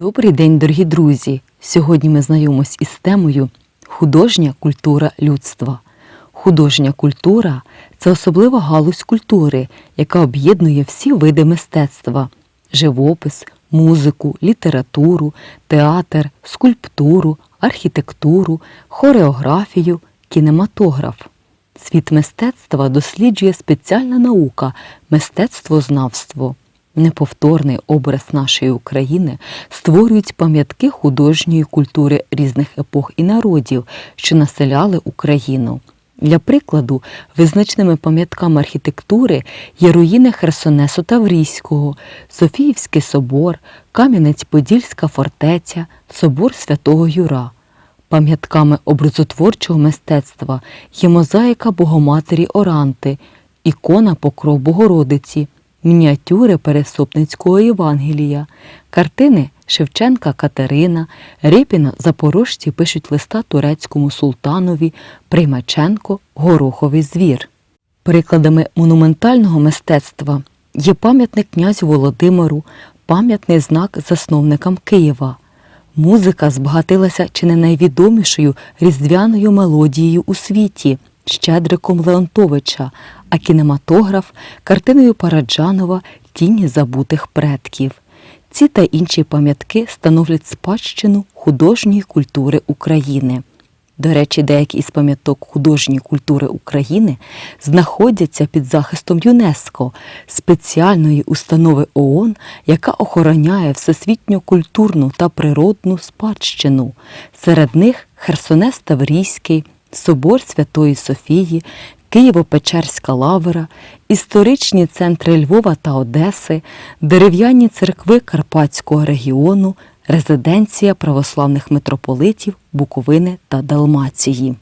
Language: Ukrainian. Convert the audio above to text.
Добрий день, дорогі друзі! Сьогодні ми знайомимось із темою Художня культура людства. Художня культура це особлива галузь культури, яка об'єднує всі види мистецтва: живопис, музику, літературу, театр, скульптуру, архітектуру, хореографію, кінематограф. Світ мистецтва досліджує спеціальна наука мистецтвознавство. Неповторний образ нашої України створюють пам'ятки художньої культури різних епох і народів, що населяли Україну. Для прикладу, визначними пам'ятками архітектури є руїни Херсонесу Таврійського, Софіївський собор, Кам'янець-Подільська фортеця, собор Святого Юра. Пам'ятками образотворчого мистецтва є мозаїка Богоматері Оранти, ікона Покров Богородиці, мініатюри Пересопницького Євангелія, картини Шевченка Катерина, Репіна Запорожці пишуть листа турецькому султанові, Приймаченко Гороховий звір. Прикладами монументального мистецтва є пам'ятник князю Володимиру, пам'ятний знак засновникам Києва. Музика збагатилася чи не найвідомішою різдвяною мелодією у світі Щедриком Леонтовича, а кінематограф картиною Параджанова Тіні забутих предків. Ці та інші пам'ятки становлять спадщину художньої культури України. До речі, деякі із пам'яток художньої культури України знаходяться під захистом ЮНЕСКО, спеціальної установи ООН, яка охороняє всесвітню культурну та природну спадщину. Серед них Херсонес Таврійський, Собор Святої Софії, Києво-Печерська лавра, історичні центри Львова та Одеси, дерев'яні церкви Карпатського регіону, резиденція православних митрополитів Буковини та Далмації.